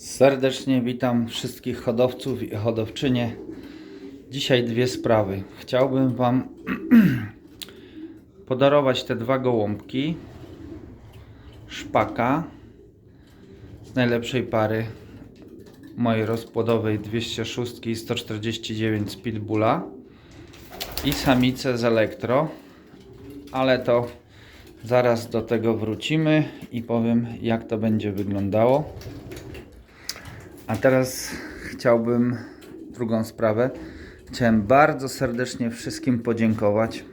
Serdecznie witam wszystkich hodowców i hodowczynie. Dzisiaj dwie sprawy. Chciałbym Wam podarować te dwa gołąbki szpaka z najlepszej pary mojej rozpłodowej 206 i 149 z i samicę z Elektro, ale to zaraz do tego wrócimy i powiem jak to będzie wyglądało. A teraz chciałbym drugą sprawę. Chciałem bardzo serdecznie wszystkim podziękować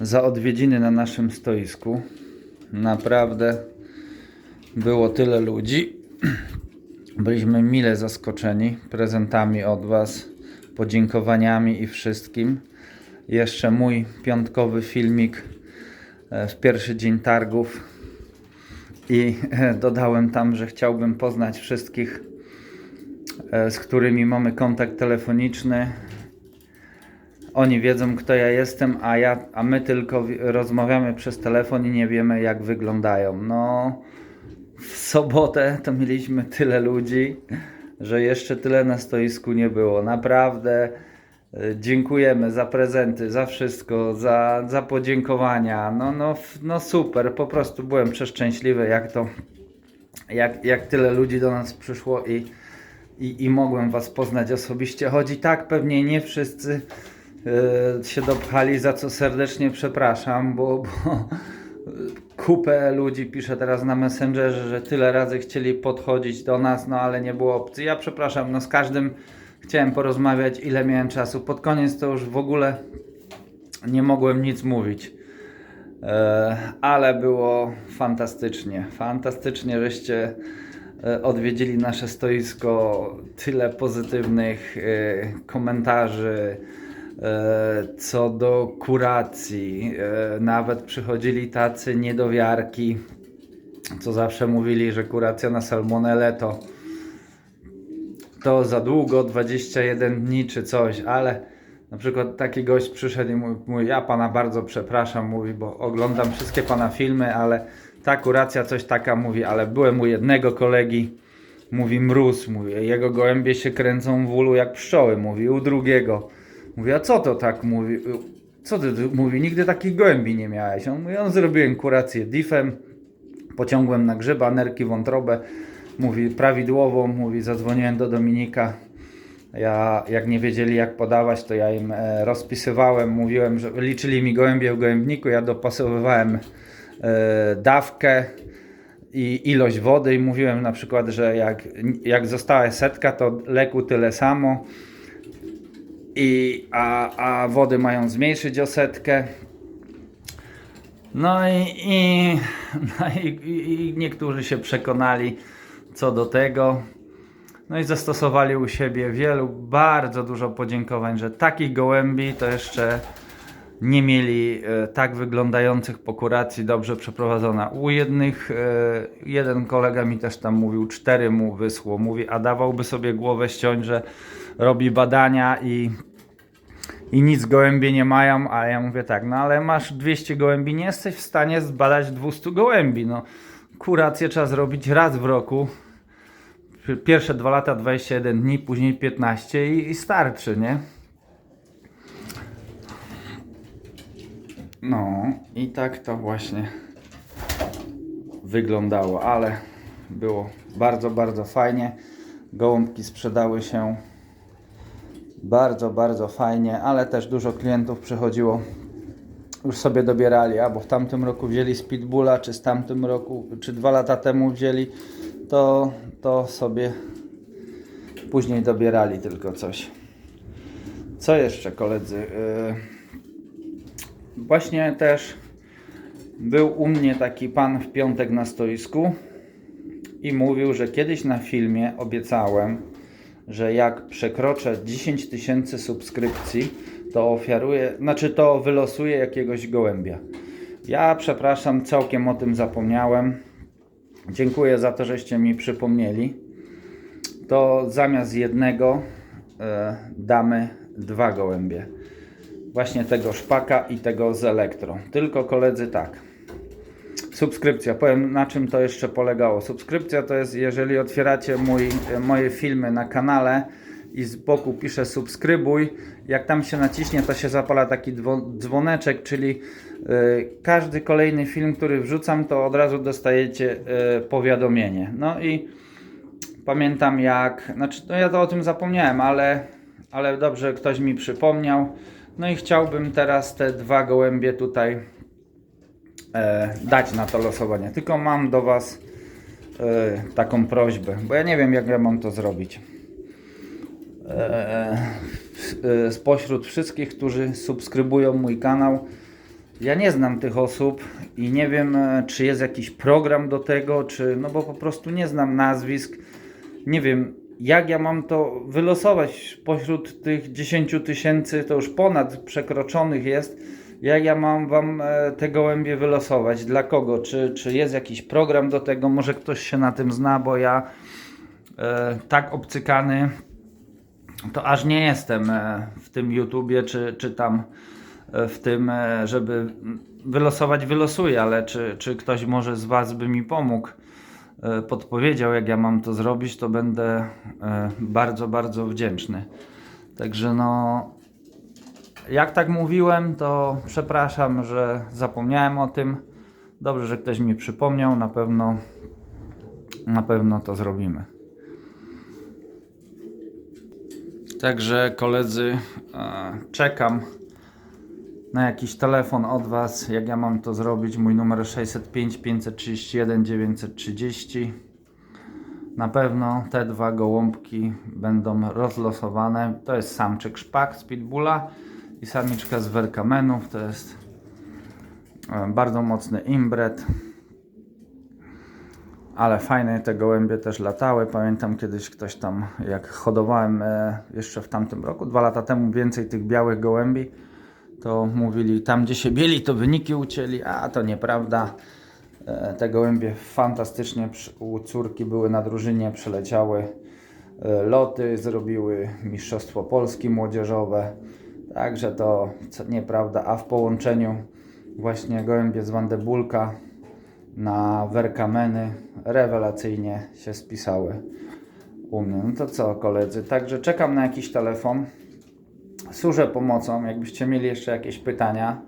za odwiedziny na naszym stoisku. Naprawdę było tyle ludzi. Byliśmy mile zaskoczeni prezentami od Was, podziękowaniami i wszystkim. Jeszcze mój piątkowy filmik e, w pierwszy dzień targów i dodałem tam, że chciałbym poznać wszystkich, e, z którymi mamy kontakt telefoniczny. Oni wiedzą, kto ja jestem, a, ja, a my tylko wi- rozmawiamy przez telefon i nie wiemy, jak wyglądają. No, w sobotę to mieliśmy tyle ludzi, że jeszcze tyle na stoisku nie było. Naprawdę dziękujemy za prezenty, za wszystko, za, za podziękowania. No, no, no super, po prostu byłem przeszczęśliwy, jak to, jak, jak tyle ludzi do nas przyszło i, i, i mogłem Was poznać osobiście. Choć i tak pewnie nie wszyscy e, się dopchali, za co serdecznie przepraszam, bo, bo kupę ludzi pisze teraz na Messengerze, że tyle razy chcieli podchodzić do nas, no ale nie było opcji. Ja przepraszam, no z każdym chciałem porozmawiać, ile miałem czasu. Pod koniec to już w ogóle nie mogłem nic mówić. E, ale było fantastycznie. Fantastycznie, żeście e, odwiedzili nasze stoisko. Tyle pozytywnych e, komentarzy co do kuracji. Nawet przychodzili tacy niedowiarki, co zawsze mówili, że kuracja na salmonelę to to za długo, 21 dni czy coś, ale na przykład taki gość przyszedł i mówi, ja pana bardzo przepraszam, mówi, bo oglądam wszystkie pana filmy, ale ta kuracja coś taka mówi, ale byłem u jednego kolegi, mówi mróz, mówi, jego gołębie się kręcą w ulu jak pszczoły, mówi, u drugiego, mówi, a co to tak, mówi, co ty, mówi, nigdy takich gołębi nie miałeś, on mówi, on zrobiłem kurację diffem, pociągłem na grzyba, nerki, wątrobę. Mówi prawidłowo, mówi, zadzwoniłem do Dominika. Ja, jak nie wiedzieli jak podawać, to ja im e, rozpisywałem, mówiłem, że liczyli mi gołębie w gołębniku, ja dopasowywałem e, dawkę i ilość wody i mówiłem na przykład, że jak, jak została setka, to leku tyle samo, i, a, a wody mają zmniejszyć o setkę. No i, i, no i, i, niektórzy się przekonali co do tego. No i zastosowali u siebie wielu, bardzo dużo podziękowań, że takich gołębi to jeszcze nie mieli e, tak wyglądających po kuracji dobrze przeprowadzona. U jednych, e, jeden kolega mi też tam mówił, cztery mu wysło, mówi, a dawałby sobie głowę ściąć, że robi badania i i nic gołębie nie mają, a ja mówię tak, no ale masz 200 gołębi, nie jesteś w stanie zbadać 200 gołębi, no kurację trzeba zrobić raz w roku, pierwsze dwa lata 21 dni, później 15 i, i starczy, nie? No i tak to właśnie wyglądało, ale było bardzo, bardzo fajnie. Gołąbki sprzedały się bardzo, bardzo fajnie, ale też dużo klientów przychodziło. Już sobie dobierali, albo w tamtym roku wzięli z czy z tamtym roku, czy dwa lata temu wzięli, to, to sobie później dobierali tylko coś. Co jeszcze koledzy? Yy, Właśnie też był u mnie taki pan w piątek na stoisku i mówił, że kiedyś na filmie obiecałem, że jak przekroczę 10 tysięcy subskrypcji, to ofiaruję, znaczy to wylosuję jakiegoś gołębia. Ja przepraszam, całkiem o tym zapomniałem. Dziękuję za to, żeście mi przypomnieli. To zamiast jednego e, damy dwa gołębie. Właśnie tego szpaka i tego z elektro. Tylko koledzy tak. Subskrypcja. Powiem na czym to jeszcze polegało. Subskrypcja to jest, jeżeli otwieracie mój, moje filmy na kanale i z boku pisze subskrybuj, jak tam się naciśnie, to się zapala taki dzwoneczek, czyli y, każdy kolejny film, który wrzucam, to od razu dostajecie y, powiadomienie. No i pamiętam jak, znaczy no ja to o tym zapomniałem, ale, ale dobrze ktoś mi przypomniał. No i chciałbym teraz te dwa gołębie tutaj e, dać na to losowanie. Tylko mam do Was e, taką prośbę, bo ja nie wiem jak ja mam to zrobić. E, e, spośród wszystkich, którzy subskrybują mój kanał, ja nie znam tych osób i nie wiem, e, czy jest jakiś program do tego, czy no bo po prostu nie znam nazwisk. Nie wiem, jak ja mam to wylosować pośród tych 10 tysięcy, to już ponad przekroczonych jest. Jak ja mam wam te gołębie wylosować? Dla kogo? Czy, czy jest jakiś program do tego? Może ktoś się na tym zna, bo ja e, tak obcykany to aż nie jestem e, w tym YouTubie, czy, czy tam e, w tym, e, żeby wylosować, wylosuję, ale czy, czy ktoś może z Was by mi pomógł, podpowiedział, jak ja mam to zrobić, to będę bardzo, bardzo wdzięczny. Także no, jak tak mówiłem, to przepraszam, że zapomniałem o tym. Dobrze, że ktoś mi przypomniał, na pewno, na pewno to zrobimy. Także koledzy, e, czekam na jakiś telefon od Was, jak ja mam to zrobić. Mój numer 605 531 930. Na pewno te dwa gołąbki będą rozlosowane. To jest samczyk szpak z Pitbulla i samiczka z Werkamenów. To jest e, bardzo mocny imbret. Ale fajne te gołębie też latały. Pamiętam kiedyś ktoś tam, jak hodowałem e, jeszcze w tamtym roku, dwa lata temu więcej tych białych gołębi, to mówili tam gdzie się bieli, to wyniki ucięli, a to nieprawda. E, te gołębie fantastycznie u córki były na drużynie, przeleciały e, loty, zrobiły Mistrzostwo Polski młodzieżowe. Także to nieprawda, a w połączeniu właśnie gołębie z Wandebulka na Werkameny rewelacyjnie się spisały u mnie. No to co koledzy, także czekam na jakiś telefon. Służę pomocą, jakbyście mieli jeszcze jakieś pytania.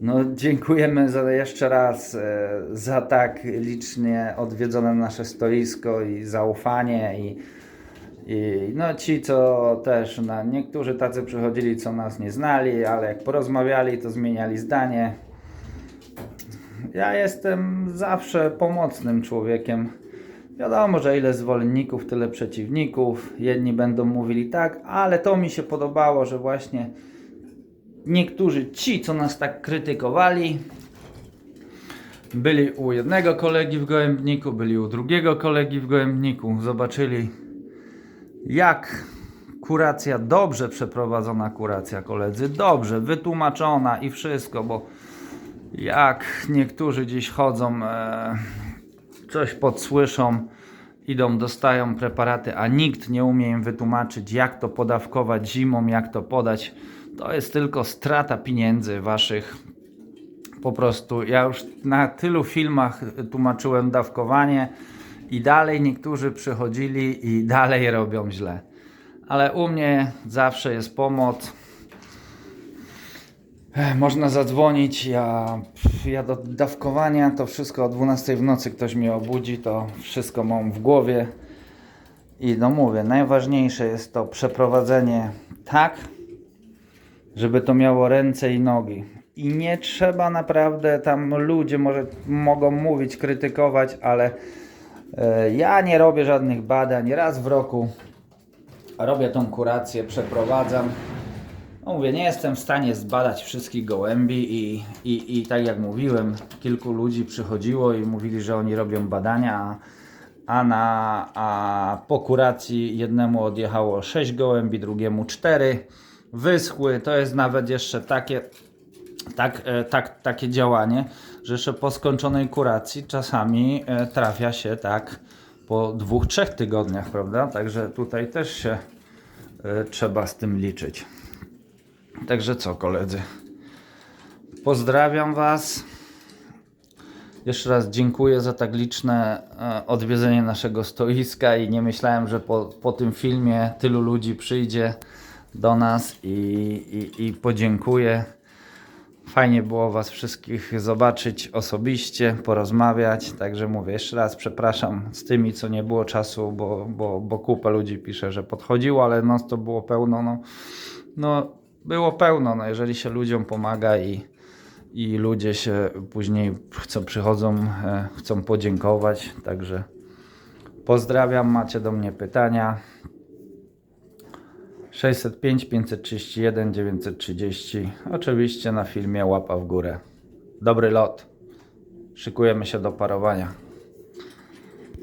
No dziękujemy za, jeszcze raz e, za tak licznie odwiedzone nasze stoisko i zaufanie i, i no ci co też, na, niektórzy tacy przychodzili co nas nie znali, ale jak porozmawiali to zmieniali zdanie. Ja jestem zawsze pomocnym człowiekiem. Wiadomo, że ile zwolenników, tyle przeciwników. Jedni będą mówili tak, ale to mi się podobało, że właśnie niektórzy ci, co nas tak krytykowali, byli u jednego kolegi w gołębniku, byli u drugiego kolegi w gołębniku, zobaczyli jak kuracja, dobrze przeprowadzona kuracja, koledzy, dobrze wytłumaczona i wszystko, bo jak niektórzy dziś chodzą, e, coś podsłyszą, idą, dostają preparaty, a nikt nie umie im wytłumaczyć, jak to podawkować zimą, jak to podać, to jest tylko strata pieniędzy waszych. Po prostu ja już na tylu filmach tłumaczyłem dawkowanie i dalej niektórzy przychodzili i dalej robią źle. Ale u mnie zawsze jest pomoc. Można zadzwonić, ja, ja do dawkowania to wszystko o 12 w nocy ktoś mnie obudzi, to wszystko mam w głowie. I no mówię, najważniejsze jest to przeprowadzenie tak, żeby to miało ręce i nogi. I nie trzeba naprawdę tam ludzie może mogą mówić, krytykować, ale e, ja nie robię żadnych badań. Raz w roku robię tą kurację, przeprowadzam. No mówię, nie jestem w stanie zbadać wszystkich gołębi i, i, i tak jak mówiłem, kilku ludzi przychodziło i mówili, że oni robią badania, a, na, a po kuracji jednemu odjechało 6 gołębi, drugiemu 4, wyschły, to jest nawet jeszcze takie, tak, e, tak, takie działanie, że jeszcze po skończonej kuracji czasami e, trafia się tak po dwóch, trzech tygodniach, prawda? Także tutaj też się e, trzeba z tym liczyć. Także co, koledzy? Pozdrawiam Was. Jeszcze raz dziękuję za tak liczne e, odwiedzenie naszego stoiska i nie myślałem, że po, po tym filmie tylu ludzi przyjdzie do nas i, i, i podziękuję. Fajnie było Was wszystkich zobaczyć osobiście, porozmawiać. Także mówię jeszcze raz, przepraszam z tymi, co nie było czasu, bo, bo, bo kupę ludzi pisze, że podchodziło, ale no to było pełno. No, no było pełno. No, jeżeli się ludziom pomaga i, i ludzie się później co przychodzą, e, chcą podziękować. Także pozdrawiam, macie do mnie pytania. 605 531 930. Oczywiście na filmie łapa w górę. Dobry lot. Szykujemy się do parowania.